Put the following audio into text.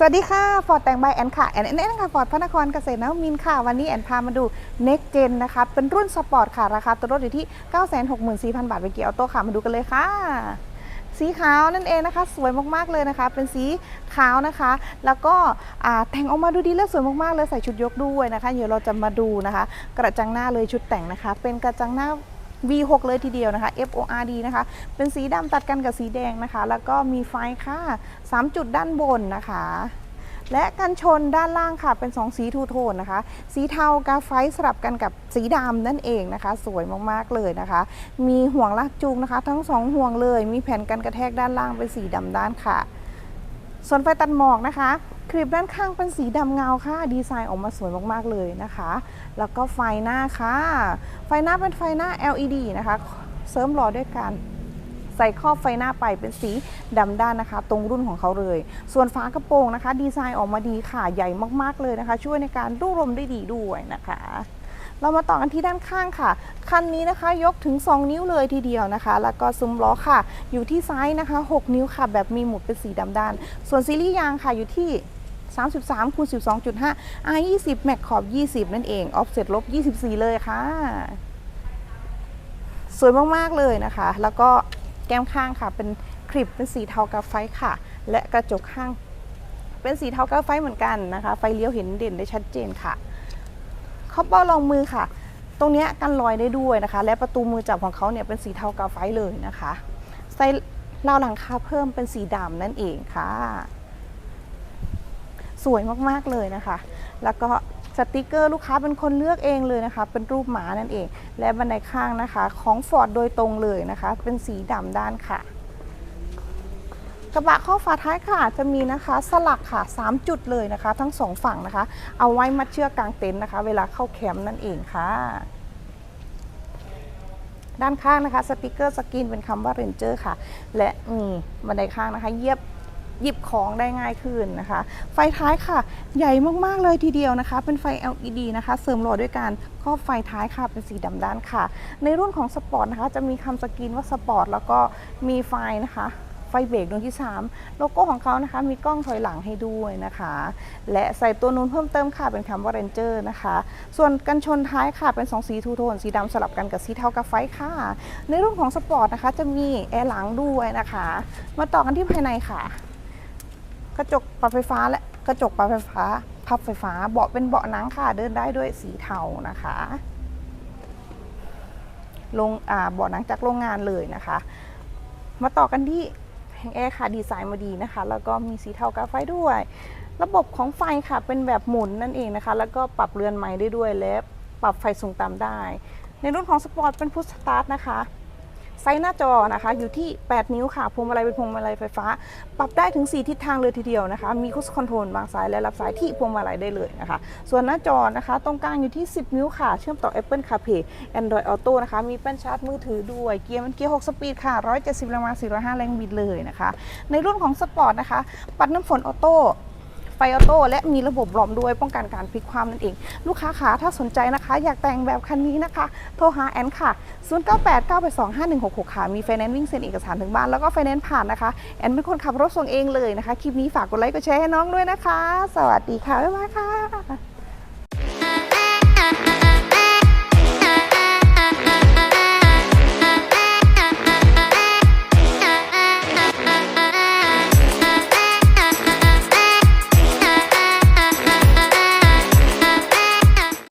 สวัสดีค่ะ ฟอร์ดแต่งใบแอนค่ะ แอนแอนแอนค่ะ ฟอร์ดพระนครเกษตรนวมินค่ะ วันนี้แอนพามาดู Next Gen นะคะ เป็นรุ่นสปอร์ตค่ะ ราคาตัวรถอยู่ที่ 964,000 บาทเป็นเกียร์ออโต้ค่ะ มาดูกันเลยค่ะ สีขาวนั่นเองนะคะ สวยมากๆเลยนะคะ เป็นสีขาวนะคะ แล้วก็แต่งออกมาดูดีและสวยมากๆเลย ใส่ชุดยกด้วยนะคะ เดี๋ยวเราจะมาดูนะคะ กระจังหน้าเลยชุดแต่งนะคะ เป็นกระจังหน้า V6 เลยทีเดียวนะคะ FORD นะคะ เป็นสีดำตัดกันกับสีแดงนะคะ แล้วก็มีไฟค่ะ 3 จุดด้านบนนะคะ และกันชนด้านล่างค่ะ เป็น 2 สีทูโทนนะคะ สีเทากาไฟสลับกันกับสีดำนั่นเองนะคะ สวยมากๆเลยนะคะ มีห่วงลากจูงนะคะ ทั้ง 2 ห่วงเลย มีแผ่นกันกระแทกด้านล่างเป็นสีดำด้านค่ะ ส่วนไฟตัดหมอกนะคะ คลิปด้านข้างเป็นสีดำเงาค่ะ ดีไซน์ออกมาสวยมากๆเลยนะคะ แล้วก็ไฟหน้าค่ะ ไฟหน้าเป็นไฟหน้า LED นะคะ เสริมหล่อด้วยกันใส่ครอบไฟหน้าไปเป็นสีดำด้านนะคะ ตรงรุ่นของเขาเลย ส่วนฝากระโปรงนะคะ ดีไซน์ออกมาดีค่ะใหญ่มากๆเลยนะคะ ช่วยในการรูลมได้ดีด้วยนะคะ เรามาต่อกันที่ด้านข้างค่ะ คันนี้นะคะยกถึง 2 นิ้วเลยทีเดียวนะคะ แล้วก็ซุ้มล้อค่ะ อยู่ที่ซ้ายนะคะ 6 นิ้วค่ะ แบบมีหมุดเป็นสีดำด้าน ส่วนซีรีส์ยางค่ะอยู่ที่ 33คูณ12.5 R 20แม็กขอบ 20 นั่นเองออฟเซ็ตลบ 24 เลยค่ะ สวยมาก ๆ เลยนะคะ แล้วก็แก้มข้างค่ะ เป็นคลิปเป็นสีเทากาไฟค่ะ และกระจกข้างเป็นสีเทากาไฟเหมือนกันนะคะ ไฟเลี้ยวเห็นเด่นได้ชัดเจนค่ะครอบเบ้ารองมือค่ะ ตรงนี้กันรอยได้ด้วยนะคะ และประตูมือจับของเขาเนี่ยเป็นสีเทากาไฟเลยนะคะ ใส่ราวหลังคาเพิ่มเป็นสีดำนั่นเองค่ะ สวยมากๆเลยนะคะ แล้วก็สติกเกอร์ลูกค้าเป็นคนเลือกเองเลยนะคะ เป็นรูปหมานั่นเอง และบันไดข้างนะคะ ของ Ford โดยตรงเลยนะคะ เป็นสีดำด้านค่ะ กระบะข้อฝาท้ายค่ะจะมีนะคะ สลักค่ะ 3 จุดเลยนะคะ ทั้งสองฝั่งนะคะ เอาไว้มัดเชือกกลางเต็นท์นะคะ เวลาเข้าแคมป์นั่นเองค่ะด้านข้างนะคะสติกเกอร์สกรีนเป็นคำว่าเรนเจอร์ค่ะ และมีบันไดข้างนะคะ เยียบ หยิบของได้ง่ายขึ้นนะคะ ไฟท้ายค่ะ ใหญ่มากๆเลยทีเดียวนะคะ เป็นไฟ LED นะคะ เสริมหล่อด้วยการครอบไฟท้ายค่ะเป็นสีดำด้านค่ะ ในรุ่นของสปอร์ตนะคะ จะมีคำสกรีนว่าสปอร์ตแล้วก็มีไฟนะคะไฟเบรกดวงที่ 3 โลโก้ของเขานะคะ มีกล้องถอยหลังให้ด้วยนะคะ และใส่ตัวนูนเพิ่มเติมค่ะ เป็นคำว่า Ranger นะคะ ส่วนกันชนท้ายค่ะ เป็น 2 สีทูโทน สีดำสลับกันกับสีเทากับไฟค่ะ ในรุ่นของสปอร์ตนะคะ จะมีแอร์หลังด้วยนะคะ มาต่อกันที่ภายในค่ะ กระจกปรับไฟฟ้าและกระจกปรับไฟฟ้า พับไฟฟ้าเบาะเป็นเบาะหนังค่ะ เดินได้ด้วยสีเทานะคะลงเบาะหนังจากโรงงานเลยนะคะ มาต่อกันที่แผงแอร์ค่ะดีไซน์มาดีนะคะ แล้วก็มีสีเทากาไฟด้วย ระบบของไฟค่ะเป็นแบบหมุนนั่นเองนะคะ แล้วก็ปรับเรือนไม้ได้ด้วยและปรับไฟสูงต่ำได้ ในรุ่นของสปอร์ตเป็นพุชสตาร์ทนะคะ ไซส์หน้าจอนะคะอยู่ที่ 8 นิ้วค่ะพวงมาลัยเป็นพวงมาลัยไฟฟ้า ปรับได้ถึง 4 ทิศทางเลยทีเดียวนะคะ มีคุชคอนโทรลบางสายและรับสายที่พวงมาลัยได้เลยนะคะ ส่วนหน้าจอนะคะ ตรงกลางอยู่ที่ 10 นิ้วค่ะ เชื่อมต่อ Apple CarPlay Android Auto นะคะ มีแป้นชาร์จมือถือด้วย เกียร์มันเกียร์ 6 สปีดค่ะ 170แรงม้า405 แรงบิดเลยนะคะ ในรุ่นของสปอร์ตนะคะ ปัดน้ำฝนออโต้ ไฟออโต้และมีระบบล้อมด้วยป้องกันการพลิกความนั่นเอง ลูกค้าขาถ้าสนใจนะคะ อยากแต่งแบบคันนี้นะคะ โทรหาแอนค่ะ 098 982 5166 ค่ะ มีไฟแนนซ์วิ่งเซ็นเอกสารถึงบ้านแล้วก็ไฟแนนซ์ผ่านนะคะ แอนเป็นคนขับรถส่งเองเลยนะคะ คลิปนี้ฝากกดไลค์กดแชร์ให้น้องด้วยนะคะ สวัสดีค่ะ บ๊ายบายค่ะ